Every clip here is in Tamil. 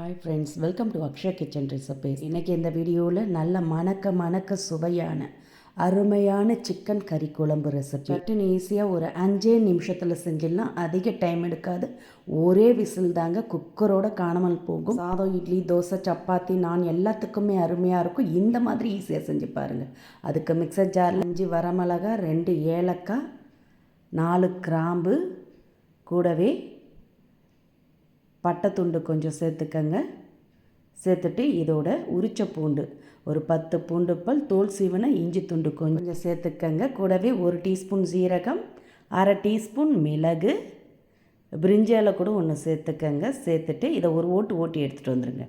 Hi friends welcome to Akshaya kitchen recipes இன்றைக்கி இந்த வீடியோவில் நல்ல மணக்க மணக்க சுவையான அருமையான சிக்கன் கறி குழம்பு ரெசிபி சட்டுன்னு ஈஸியாக ஒரு அஞ்சே நிமிஷத்தில் செஞ்சிடலாம். அதிக டைம் எடுக்காது. ஒரே விசில் தாங்க குக்கரோட காணாமல் போகும். சாதம் இட்லி தோசை சப்பாத்தி நான் எல்லாத்துக்குமே அருமையாக இருக்கும். இந்த மாதிரி ஈஸியாக செஞ்சு பாருங்கள் அதுக்கு மிக்சர் ஜாரில் அஞ்சு வரமிளகா ரெண்டு ஏலக்காய் நாலு கிராம்பு கூடவே பட்டை துண்டு கொஞ்சம் சேர்த்துக்கங்க. சேர்த்துட்டு இதோட உரிச்ச பூண்டு ஒரு பத்து பூண்டு பல் தோல் சீவனை இஞ்சி துண்டு கொஞ்சம் சேர்த்துக்கங்க. கூடவே ஒரு டீஸ்பூன் சீரகம் அரை டீஸ்பூன் மிளகு பிரிஞ்சால கூட ஒன்று சேர்த்துக்கங்க. சேர்த்துட்டு இதை ஒரு ஓட்டு ஓட்டி எடுத்துகிட்டு வந்துடுங்க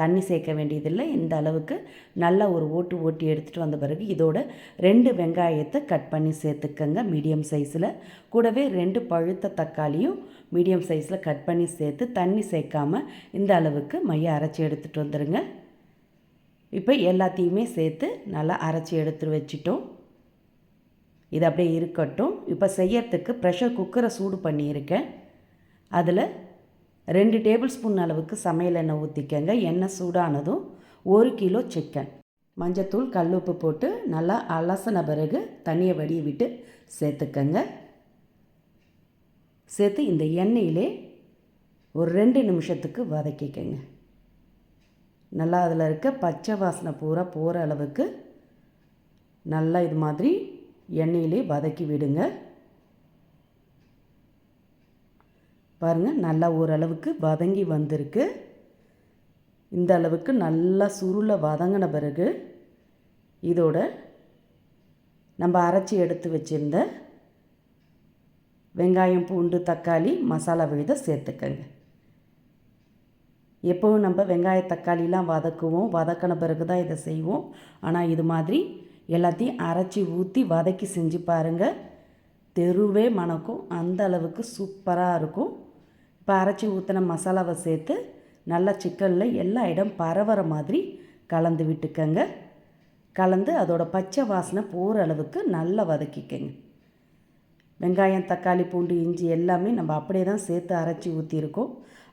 தண்ணி சேர்க்க வேண்டியதில்லை. இந்த அளவுக்கு நல்லா ஒரு ஓட்டு ஓட்டி எடுத்துகிட்டு வந்த பிறகு இதோட ரெண்டு வெங்காயத்தை கட் பண்ணி சேர்த்துக்கங்க. மீடியம் சைஸில். கூடவே ரெண்டு பழுத்த தக்காளியும் மீடியம் சைஸில் கட் பண்ணி சேர்த்து தண்ணி சேர்க்காமல் இந்த அளவுக்கு மைய அரைச்சி எடுத்துகிட்டு வந்துடுங்க இப்போ எல்லாத்தையுமே சேர்த்து நல்லா அரைச்சி எடுத்து வச்சிட்டோம். இது அப்படியே இருக்கட்டும். இப்போ செய்யறதுக்கு ப்ரெஷர் குக்கரை சூடு பண்ணியிருக்கேன். அதில் ரெண்டு டேபிள் ஸ்பூன் அளவுக்கு சமையல் எண்ணெய் ஊற்றிக்கங்க எண்ணெய் சூடானதும் ஒரு கிலோ சிக்கன் மஞ்சத்தூள் கல்லுப்பு போட்டு நல்லா அலசின பிறகு தண்ணியை வடிய விட்டு சேர்த்துக்கங்க. சேர்த்து இந்த எண்ணெயிலே ஒரு ரெண்டு நிமிஷத்துக்கு வதக்கிக்கங்க. நல்லா அதில் இருக்க பச்சை வாசனை பூரா போகிற அளவுக்கு நல்லா இது மாதிரி எண்ணெயிலே வதக்கி விடுங்க. பாருங்கள் நல்லா ஓரளவுக்கு வதங்கி வந்திருக்கு. இந்த அளவுக்கு நல்லா சுருளை வதங்கின பிறகு இதோட நம்ம அரைச்சி எடுத்து வச்சுருந்த வெங்காயம் பூண்டு தக்காளி மசாலா விழுத சேர்த்துக்கங்க. எப்போவும் நம்ம வெங்காய தக்காளிலாம் வதக்குவோம். வதக்கின பிறகு தான் இதை செய்வோம். ஆனால் இது மாதிரி எல்லாத்தையும் அரைச்சி ஊற்றி வதக்கி செஞ்சு பாருங்கள் தெருவே மணக்கும். அந்த அளவுக்கு சூப்பராக இருக்கும். இப்போ அரைச்சி ஊற்றின மசாலாவை சேர்த்து நல்லா சிக்கனில் எல்லா இடம் பரவற மாதிரி கலந்து விட்டுக்கங்க. கலந்து அதோட பச்சை வாசனை போகிற அளவுக்கு நல்லா வதக்கிக்கங்க. வெங்காயம் தக்காளி பூண்டு இஞ்சி எல்லாமே நம்ம அப்படியே தான் சேர்த்து அரைச்சி ஊற்றிருக்கோம்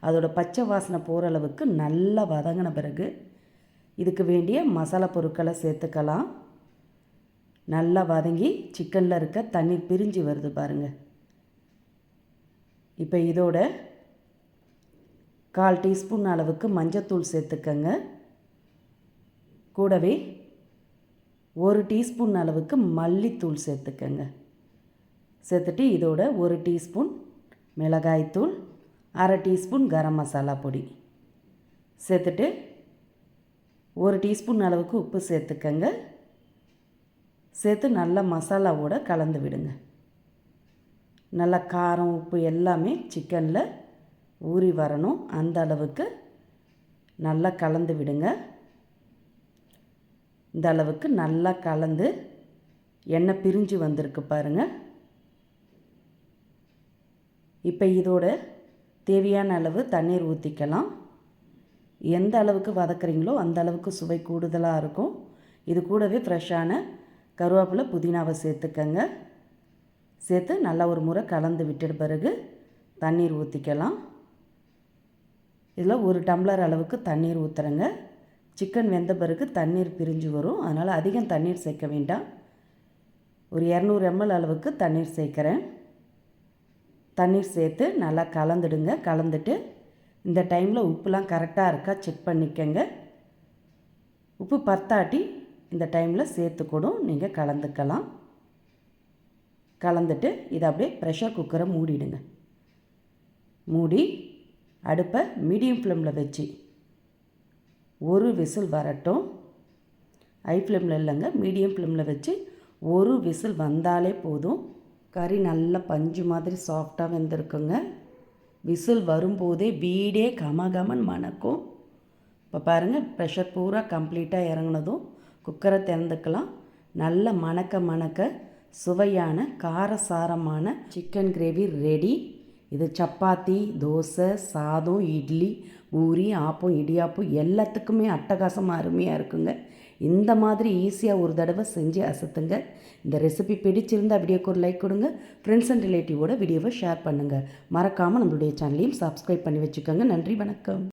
அதோட பச்சை வாசனை போகிற அளவுக்கு நல்லா வதங்கின பிறகு இதுக்கு வேண்டிய மசாலா பொருட்களை சேர்த்துக்கலாம். நல்லா வதங்கி சிக்கனில் இருக்க தண்ணி பிரிஞ்சு வருது பாருங்கள் இப்போ இதோட கால் டீஸ்பூன் அளவுக்கு மஞ்சத்தூள் சேர்த்துக்கங்க. கூடவே ஒரு டீஸ்பூன் அளவுக்கு மல்லித்தூள் சேர்த்துக்கங்க. சேர்த்துட்டு இதோட ஒரு டீஸ்பூன் மிளகாய்த்தூள் அரை டீஸ்பூன் கரம் மசாலா பொடி. சேர்த்துட்டு ஒரு டீஸ்பூன் அளவுக்கு உப்பு சேர்த்துக்கங்க. சேர்த்து நல்லா மசாலாவோட கலந்து விடுங்க. நல்லா காரம் உப்பு எல்லாமே சிக்கனில் ஊறி வரணும். அந்த அளவுக்கு நல்லா கலந்து விடுங்க. இந்த அளவுக்கு நல்லா கலந்து எண்ணெய் பிரிஞ்சு வந்திருக்கு பாருங்கள் இப்போ இதோட தேவையான அளவு தண்ணீர் ஊற்றிக்கலாம் எந்த அளவுக்கு வதக்குறீங்களோ அந்த அளவுக்கு சுவை கூடுதலாக இருக்கும். இது கூடவே ஃப்ரெஷ்ஷான கருவேப்பிலை புதினாவை சேர்த்துக்கங்க. சேர்த்து நல்லா ஒரு முறை கலந்து விட்டுட பிறகு தண்ணீர் ஊற்றிக்கலாம் இதில் ஒரு டம்ளர் அளவுக்கு தண்ணீர் ஊற்றுறேங்க சிக்கன் வெந்த பிறகு தண்ணீர் பிரிஞ்சு வரும். அதனால் அதிகம் தண்ணீர் சேர்க்க வேண்டாம். ஒரு இரநூறு எம்எல் அளவுக்கு தண்ணீர் சேர்க்குறேன். தண்ணீர் சேர்த்து நல்லா கலந்துடுங்க. கலந்துட்டு இந்த டைமில் உப்புலாம் கரெக்டாக இருக்கா செக் பண்ணிக்கங்க. உப்பு பத்தாட்டி இந்த டைமில் சேர்த்துக்கூடும். நீங்கள் கலந்துக்கலாம். கலந்துட்டு இதை அப்படியே ப்ரெஷர் குக்கரை மூடிடுங்க. மூடி அடுப்பை மீடியம் ஃப்ளேமில் வச்சு ஒரு விசில் வரட்டும். ஹை ஃப்ளேமில் இல்லைங்க மீடியம் ஃப்ளேமில் வச்சு ஒரு விசில் வந்தாலே போதும். கறி நல்லா பஞ்சு மாதிரி சாஃப்டாக வெந்திருக்குங்க. விசில் வரும்போதே வீடே கமகமன் மணக்கும். இப்போ பாருங்கள் ப்ரெஷர் பூரா கம்ப்ளீட்டாக இறங்கினதும் குக்கரை திறந்துக்கலாம். நல்ல மணக்க மணக்க சுவையான காரசாரமான சிக்கன் கிரேவி ரெடி இது சப்பாத்தி தோசை சாதம் இட்லி பூரி ஆப்பம் இடியாப்பம் எல்லாத்துக்குமே அட்டகாசமாக அருமையாக இருக்குங்க. இந்த மாதிரி ஈஸியாக ஒரு தடவை செஞ்சு அசத்துங்க. இந்த ரெசிபி பிடிச்சிருந்தால் வீடியோக்கு ஒரு லைக் கொடுங்க. ஃப்ரெண்ட்ஸ் அண்ட் ரிலேட்டிவோட வீடியோவை ஷேர் பண்ணுங்கள் மறக்காமல் நம்மளுடைய சேனலையும் சப்ஸ்கிரைப் பண்ணி வச்சுக்கோங்க. நன்றி வணக்கம்.